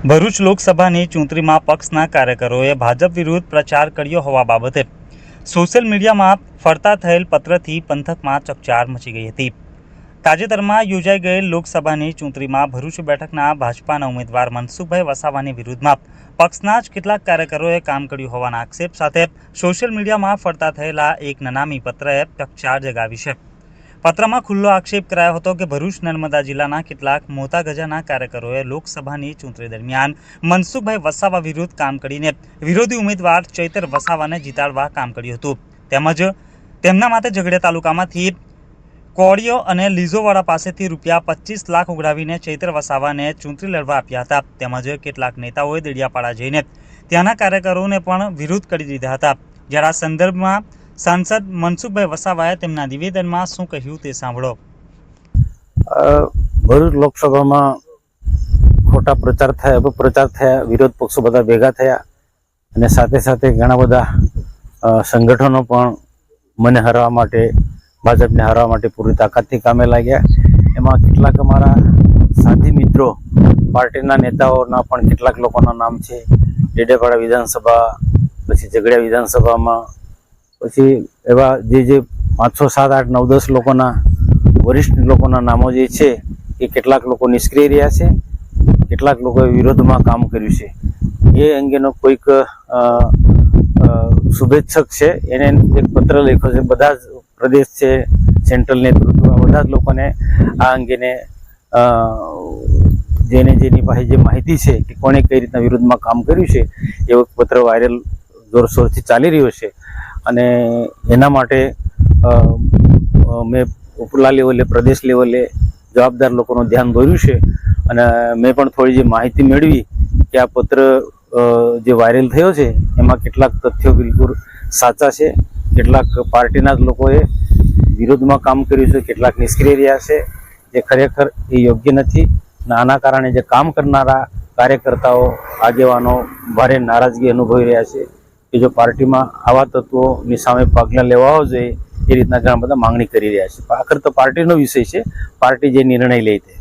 ભરૂચ લોકસભાની ચૂંટણીમાં પક્ષના કાર્યકરોએ ભાજપ વિરુદ્ધ પ્રચાર કર્યો હોવા બાબતે સોશિયલ મીડિયામાં ફરતા થયેલ પત્રથી પંથકમાં ચકચાર મચી ગઈ હતી. તાજેતરમાં યોજાઈ ગયેલ લોકસભાની ચૂંટણીમાં ભરૂચ બેઠકના ભાજપાના ઉમેદવાર મનસુખભાઈ વસાવાની વિરુદ્ધમાં પક્ષના જ કેટલાક કાર્યકરોએ કામ કર્યું હોવાના આક્ષેપ સાથે સોશિયલ મીડિયામાં ફરતા થયેલા એક નનામી પત્રએ ચકચાર જગાવી છે. પત્રમાં ખુલ્લો આક્ષેપ કરાયો હતો કે ભરૂચ નર્મદા જિલ્લાના કેટલાક મોટા ગજાના કાર્યકરોએ લોકસભાની ચૂંટણી દરમિયાન મનસુખભાઈ વસાવા વિરુદ્ધ કામ કરીને વિરોધી ઉમેદવાર ચૈતર વસાવાને જીતાડવા કામ કર્યું હતું. તેમજ તેમના માટે ઝઘડિયા તાલુકામાંથી કોળીઓ અને લીઝોવાળા પાસેથી રૂપિયા પચીસ લાખ ઉઘરાવીને ચૈત્ર વસાવાને ચૂંટણી લડવા આપ્યા હતા. તેમજ કેટલાક નેતાઓએ દેડિયાપાડા જઈને ત્યાંના કાર્યકરોને પણ વિરોધ કરી દીધા હતા. જ્યારે આ સંદર્ભમાં સાંસદ મનસુખભાઈ વસાવાએ તેમના નિવેદનમાં શું કહ્યું તે સાંભળો. ભરૂચ લોકસભામાં ખોટા પ્રચાર થયા, અપપ્રચાર થયા, વિરોધ પક્ષો બધા ભેગા થયા અને સાથે સાથે ઘણા બધા સંગઠનો પણ મને હરવા માટે, ભાજપને હરવા માટે પૂરી તાકાતથી કામે લાગ્યા. એમાં કેટલાક અમારા સાથી મિત્રો, પાર્ટીના નેતાઓના પણ કેટલાક લોકોના નામ છે. ડેડેપાડા વિધાનસભા, પછી ઝઘડિયા વિધાનસભામાં પછી એવા જે જે પાંચ છ સાત, આઠ, નવ, દસ લોકોના, વરિષ્ઠ લોકોના નામો જે છે, એ કેટલાક લોકો નિષ્ક્રિય રહ્યા છે, કેટલાક લોકોએ વિરોધમાં કામ કર્યું છે. એ અંગેનો કોઈક શુભેચ્છક છે, એને એક પત્ર લખ્યો છે, બધા જ પ્રદેશ છે, સેન્ટ્રલ નેતૃત્વ બધા જ લોકોને આ અંગેને જેને જેની પાસે જે માહિતી છે કે કોણે કઈ રીતના વિરોધમાં કામ કર્યું છે એવો પત્ર વાયરલ જોરશોરથી ચાલી રહ્યો છે. અને એના માટે મેં ઉપલા લેવલે, પ્રદેશ લેવલે જવાબદાર લોકોનું ધ્યાન દોર્યું છે. અને મેં પણ થોડી જે માહિતી મેળવી કે આ પત્ર જે વાયરલ થયો છે, એમાં કેટલાક તથ્યો બિલકુલ સાચા છે. કેટલાક પાર્ટીના જ લોકોએ વિરોધમાં કામ કર્યું છે, કેટલાક નિષ્ક્રિય રહ્યા છે. જે ખરેખર એ યોગ્ય નથી. આના કારણે જે કામ કરનારા કાર્યકર્તાઓ, આગેવાનો ભારે નારાજગી અનુભવી રહ્યા છે. કે જો પાર્ટીમાં આવા તત્વોની સામે પગલાં લેવા જોઈએ એ રીતના ઘણા બધા માંગણી કરી રહ્યા છે. આખર તો પાર્ટીનો વિષય છે. પાર્ટી જે નિર્ણય લે તે.